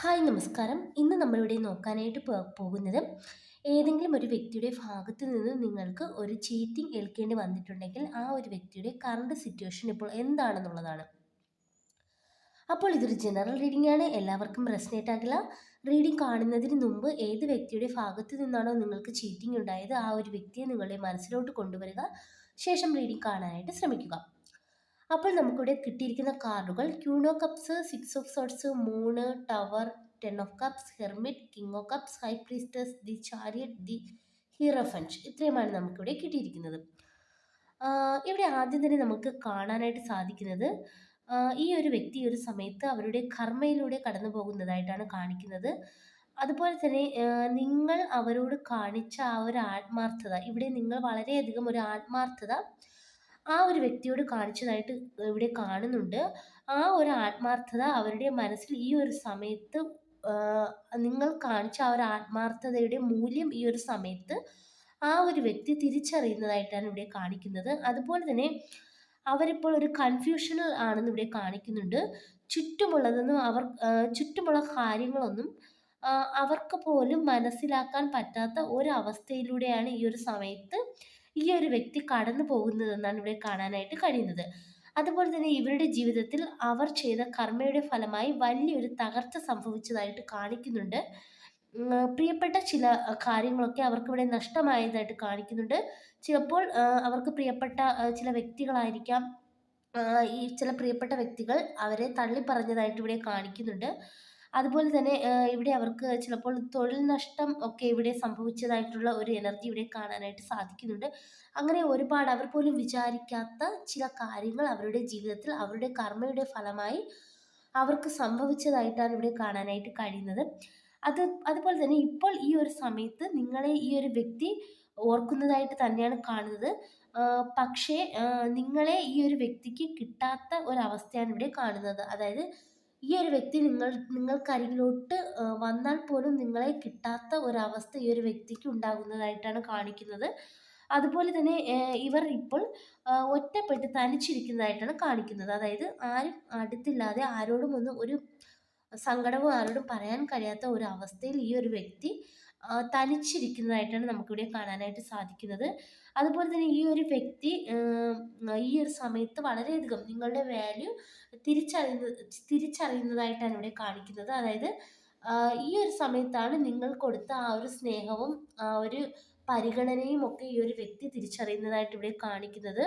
Hi നമസ്കാരം. ഇന്ന് നമ്മളിവിടെ നോക്കാനായിട്ട് പോകുന്നത് ഏതെങ്കിലും ഒരു വ്യക്തിയുടെ ഭാഗത്ത് നിന്ന് നിങ്ങൾക്ക് ഒരു ചീറ്റിംഗ് ഏൽക്കേണ്ടി വന്നിട്ടുണ്ടെങ്കിൽ ആ ഒരു വ്യക്തിയുടെ കറണ്ട് സിറ്റുവേഷൻ ഇപ്പോൾ എന്താണെന്നുള്ളതാണ്. അപ്പോൾ ഇതൊരു ജനറൽ റീഡിംഗ് ആണ്. എല്ലാവർക്കും റെസ്നേറ്റ് ആകില്ല. റീഡിംഗ് കാണുന്നതിന് മുമ്പ് ഏത് വ്യക്തിയുടെ ഭാഗത്ത് നിന്നാണോ നിങ്ങൾക്ക് ചീറ്റിംഗ് ഉണ്ടായത് ആ ഒരു വ്യക്തിയെ നിങ്ങളുടെ മനസ്സിലോട്ട് കൊണ്ടുവരിക. ശേഷം റീഡിംഗ് കാണാനായിട്ട് ശ്രമിക്കുക. അപ്പോൾ നമുക്കിവിടെ കിട്ടിയിരിക്കുന്ന കാർഡുകൾ queen of cups six of swords moon tower ten of cups hermit king of cups high priestess the chariot the hierophant ഇത്രയുമാണ് നമുക്കിവിടെ കിട്ടിയിരിക്കുന്നത്. ഇവിടെ ആദ്യം തന്നെ നമുക്ക് കാണാനായിട്ട് സാധിക്കുന്നത് ഈ ഒരു വ്യക്തി ഒരു സമയത്ത് അവരുടെ കർമ്മയിലൂടെ കടന്നു പോകുന്നതായിട്ടാണ് കാണിക്കുന്നത്. അതുപോലെ തന്നെ നിങ്ങൾ അവരോട് കാണിച്ച ആ ഒരു ആത്മാർത്ഥത ഇവിടെ നിങ്ങൾ വളരെയധികം ഒരു ആത്മാർത്ഥത ആ ഒരു വ്യക്തിയോട് കാണിച്ചതായിട്ട് ഇവിടെ കാണുന്നുണ്ട്. ആ ഒരു ആത്മാർത്ഥത അവരുടെ മനസ്സിൽ ഈ ഒരു സമയത്ത് നിങ്ങൾ കാണിച്ച ആ ഒരു ആത്മാർത്ഥതയുടെ മൂല്യം ഈ ഒരു സമയത്ത് ആ ഒരു വ്യക്തി തിരിച്ചറിയുന്നതായിട്ടാണ് ഇവിടെ കാണിക്കുന്നത്. അതുപോലെ തന്നെ അവരിപ്പോൾ ഒരു കൺഫ്യൂഷനിൽ ആണെന്ന് ഇവിടെ കാണിക്കുന്നുണ്ട്. ചുറ്റുമുള്ളതൊന്നും അവർ ചുറ്റുമുള്ള കാര്യങ്ങളൊന്നും അവർക്ക് പോലും മനസ്സിലാക്കാൻ പറ്റാത്ത ഒരവസ്ഥയിലൂടെയാണ് ഈ ഒരു സമയത്ത് ഈ ഒരു വ്യക്തി കടന്നു പോകുന്നതെന്നാണ് ഇവിടെ കാണാനായിട്ട് കഴിയുന്നത്. അതുപോലെ തന്നെ ഇവരുടെ ജീവിതത്തിൽ അവർ ചെയ്ത കർമ്മയുടെ ഫലമായി വലിയൊരു തകർച്ച സംഭവിച്ചതായിട്ട് കാണിക്കുന്നുണ്ട്. പ്രിയപ്പെട്ട ചില കാര്യങ്ങളൊക്കെ അവർക്ക് ഇവിടെ നഷ്ടമായതായിട്ട് കാണിക്കുന്നുണ്ട്. ചിലപ്പോൾ അവർക്ക് പ്രിയപ്പെട്ട ചില വ്യക്തികളായിരിക്കാം ഈ ചില പ്രിയപ്പെട്ട വ്യക്തികൾ അവരെ തള്ളി പറഞ്ഞതായിട്ട് ഇവിടെ കാണിക്കുന്നുണ്ട്. അതുപോലെ തന്നെ ഇവിടെ അവർക്ക് ചിലപ്പോൾ തൊഴിൽ നഷ്ടം ഒക്കെ ഇവിടെ സംഭവിച്ചതായിട്ടുള്ള ഒരു എനർജി ഇവിടെ കാണാനായിട്ട് സാധിക്കുന്നുണ്ട്. അങ്ങനെ ഒരുപാട് അവർ പോലും വിചാരിക്കാത്ത ചില കാര്യങ്ങൾ അവരുടെ ജീവിതത്തിൽ അവരുടെ കർമ്മയുടെ ഫലമായി അവർക്ക് സംഭവിച്ചതായിട്ടാണ് ഇവിടെ കാണാനായിട്ട് കഴിയുന്നത്. അത് അതുപോലെ തന്നെ ഇപ്പോൾ ഈ ഒരു സമയത്ത് നിങ്ങളെ ഈ ഒരു വ്യക്തി ഓർക്കുന്നതായിട്ട് തന്നെയാണ് കാണുന്നത്. പക്ഷേ നിങ്ങളെ ഈ ഒരു വ്യക്തിക്ക് കിട്ടാത്ത ഒരവസ്ഥയാണ് ഇവിടെ കാണുന്നത്. അതായത് ഈ ഒരു വ്യക്തി നിങ്ങൾ നിങ്ങൾക്ക് അരികിലോട്ട് വന്നാൽ പോലും നിങ്ങളെ കിട്ടാത്ത ഒരവസ്ഥ ഈ ഒരു വ്യക്തിക്ക് ഉണ്ടാകുന്നതായിട്ടാണ് കാണിക്കുന്നത്. അതുപോലെ തന്നെ ഇവർ ഇപ്പോൾ ഒറ്റപ്പെട്ട് തനിച്ചിരിക്കുന്നതായിട്ടാണ് കാണിക്കുന്നത്. അതായത് ആരും അടുത്തില്ലാതെ ആരോടും ഒന്നും ഒരു സങ്കടവും ആരോടും പറയാൻ കഴിയാത്ത ഒരു അവസ്ഥയിൽ ഈ ഒരു വ്യക്തി തനിച്ചിരിക്കുന്നതായിട്ടാണ് നമുക്കിവിടെ കാണാനായിട്ട് സാധിക്കുന്നത്. അതുപോലെ തന്നെ ഈ ഒരു വ്യക്തി ഈ ഒരു സമയത്ത് വളരെയധികം നിങ്ങളുടെ വാല്യൂ തിരിച്ചറിയുന്ന തിരിച്ചറിയുന്നതായിട്ടാണ് ഇവിടെ കാണിക്കുന്നത്. അതായത് ഈ ഒരു സമയത്താണ് നിങ്ങൾ കൊടുത്ത ആ ഒരു സ്നേഹവും ആ ഒരു പരിഗണനയും ഒക്കെ ഈ ഒരു വ്യക്തി തിരിച്ചറിയുന്നതായിട്ട് ഇവിടെ കാണിക്കുന്നത്.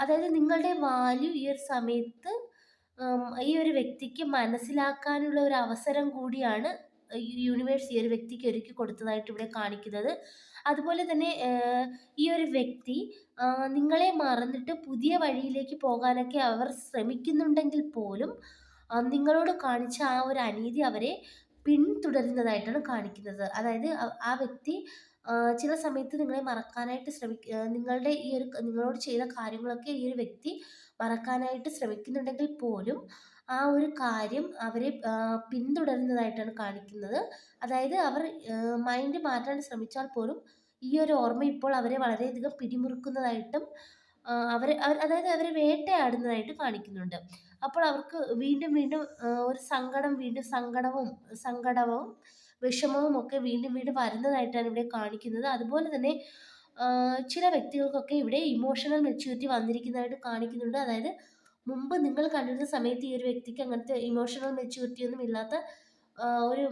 അതായത് നിങ്ങളുടെ വാല്യൂ ഈ ഒരു സമയത്ത് ഈ ഒരു വ്യക്തിക്ക് മനസ്സിലാക്കാനുള്ള ഒരു അവസരം കൂടിയാണ് യൂണിവേഴ്സ് ഈ ഒരു വ്യക്തിക്ക് ഒരുക്കി കൊടുത്തതായിട്ട് ഇവിടെ കാണിക്കുന്നത്. അതുപോലെ തന്നെ ഈ ഒരു വ്യക്തി നിങ്ങളെ മറന്നിട്ട് പുതിയ വഴിയിലേക്ക് പോകാനൊക്കെ അവർ ശ്രമിക്കുന്നുണ്ടെങ്കിൽ പോലും നിങ്ങളോട് കാണിച്ച ആ ഒരു അനീതി അവരെ പിന്തുടരുന്നതായിട്ടാണ് കാണിക്കുന്നത്. അതായത് ആ വ്യക്തി ചില സമയത്ത് നിങ്ങളെ മറക്കാനായിട്ട് ശ്രമിക്ക നിങ്ങളുടെ ഈ ഒരു നിങ്ങളോട് ചെയ്ത കാര്യങ്ങളൊക്കെ ഈ ഒരു വ്യക്തി മറക്കാനായിട്ട് ശ്രമിക്കുന്നുണ്ടെങ്കിൽ പോലും ആ ഒരു കാര്യം അവരെ പിന്തുടരുന്നതായിട്ടാണ് കാണിക്കുന്നത്. അതായത് അവർ മൈൻഡ് മാറ്റാൻ ശ്രമിച്ചാൽ പോലും ഈ ഒരു ഓർമ്മ ഇപ്പോൾ അവരെ വളരെയധികം പിടിമുറുക്കുന്നതായിട്ടും അവരെ അതായത് അവരെ വേട്ടയാടുന്നതായിട്ട് കാണിക്കുന്നുണ്ട്. അപ്പോൾ അവർക്ക് വീണ്ടും വീണ്ടും ഒരു സങ്കടം വീണ്ടും സങ്കടവും സങ്കടവും വിഷമവും ഒക്കെ വീണ്ടും വീണ്ടും വരുന്നതായിട്ടാണ് ഇവിടെ കാണിക്കുന്നത്. അതുപോലെ തന്നെ ചില വ്യക്തികൾക്കൊക്കെ ഇവിടെ ഇമോഷണൽ മെച്യൂരിറ്റി വന്നിരിക്കുന്നതായിട്ട് കാണിക്കുന്നുണ്ട്. അതായത് മുമ്പ് നിങ്ങൾ കണ്ടിരുന്ന സമയത്ത് ഈ ഒരു വ്യക്തിക്ക് അങ്ങനത്തെ ഇമോഷണൽ മെച്യൂരിറ്റി ഒന്നും ഇല്ലാത്ത ഒരു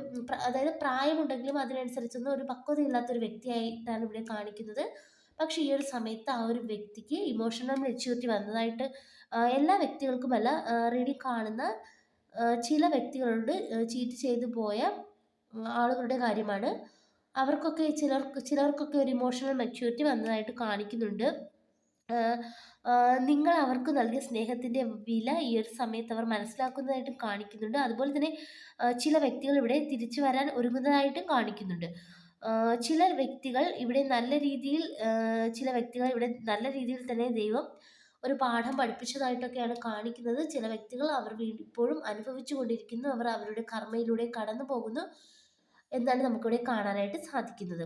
അതായത് പ്രായമുണ്ടെങ്കിലും അതിനനുസരിച്ചൊന്നും ഒരു പക്വത ഇല്ലാത്ത ഒരു വ്യക്തിയായിട്ടാണ് ഇവിടെ കാണിക്കുന്നത്. പക്ഷേ ഈ ഒരു സമയത്ത് ആ ഒരു വ്യക്തിക്ക് ഇമോഷണൽ മെച്യൂരിറ്റി വന്നതായിട്ട് എല്ലാ വ്യക്തികൾക്കുമല്ല റെഡി കാണുന്ന ചില വ്യക്തികളോട് ചീറ്റ് ചെയ്തു പോയ ആളുകളുടെ കാര്യമാണ്. അവർക്കൊക്കെ ചിലർക്ക് ചിലർക്കൊക്കെ ഒരു ഇമോഷണൽ മെച്യൂരിറ്റി വന്നതായിട്ട് കാണിക്കുന്നുണ്ട്. നിങ്ങൾ അവർക്ക് നൽകിയ സ്നേഹത്തിന്റെ വില ഈ ഒരു സമയത്ത് അവർ മനസ്സിലാക്കുന്നതായിട്ടും കാണിക്കുന്നുണ്ട്. അതുപോലെ തന്നെ ചില വ്യക്തികൾ ഇവിടെ തിരിച്ചു വരാൻ ഒരുങ്ങുന്നതായിട്ടും കാണിക്കുന്നുണ്ട്. ചില വ്യക്തികൾ ഇവിടെ നല്ല രീതിയിൽ ചില വ്യക്തികൾ ഇവിടെ നല്ല രീതിയിൽ തന്നെ ദൈവം ഒരു പാഠം പഠിപ്പിച്ചതായിട്ടൊക്കെയാണ് കാണിക്കുന്നത്. ചില വ്യക്തികൾ അവർ ഇപ്പോഴും അനുഭവിച്ചു കൊണ്ടിരിക്കുന്നു. അവർ അവരുടെ കർമ്മയിലൂടെ കടന്നു പോകുന്നു എന്നാണ് നമുക്കിവിടെ കാണാനായിട്ട് സാധിക്കുന്നത്.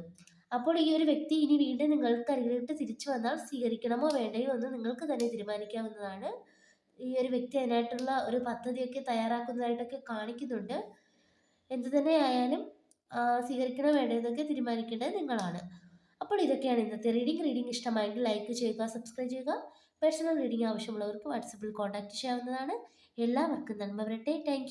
അപ്പോൾ ഈ ഒരു വ്യക്തി ഇനി വീണ്ടും നിങ്ങൾക്ക് അരികിലോട്ട് തിരിച്ചു വന്നാൽ സ്വീകരിക്കണമോ വേണ്ടയോ എന്ന് നിങ്ങൾക്ക് തന്നെ തീരുമാനിക്കാവുന്നതാണ്. ഈ ഒരു വ്യക്തി അതിനായിട്ടുള്ള ഒരു പദ്ധതിയൊക്കെ തയ്യാറാക്കുന്നതായിട്ടൊക്കെ കാണിക്കുന്നുണ്ട്. എന്തു തന്നെ ആയാലും സ്വീകരിക്കണോ വേണ്ടതെന്നൊക്കെ തീരുമാനിക്കേണ്ടത് നിങ്ങളാണ്. അപ്പോൾ ഇതൊക്കെയാണ് ഇന്നത്തെ റീഡിംഗ് റീഡിംഗ് ഇഷ്ടമായെങ്കിൽ ലൈക്ക് ചെയ്യുക സബ്സ്ക്രൈബ് ചെയ്യുക. പേഴ്സണൽ റീഡിംഗ് ആവശ്യമുള്ളവർക്ക് വാട്സപ്പിൽ കോൺടാക്റ്റ് ചെയ്യാവുന്നതാണ്. എല്ലാവർക്കും നന്മ വരട്ടെ. താങ്ക്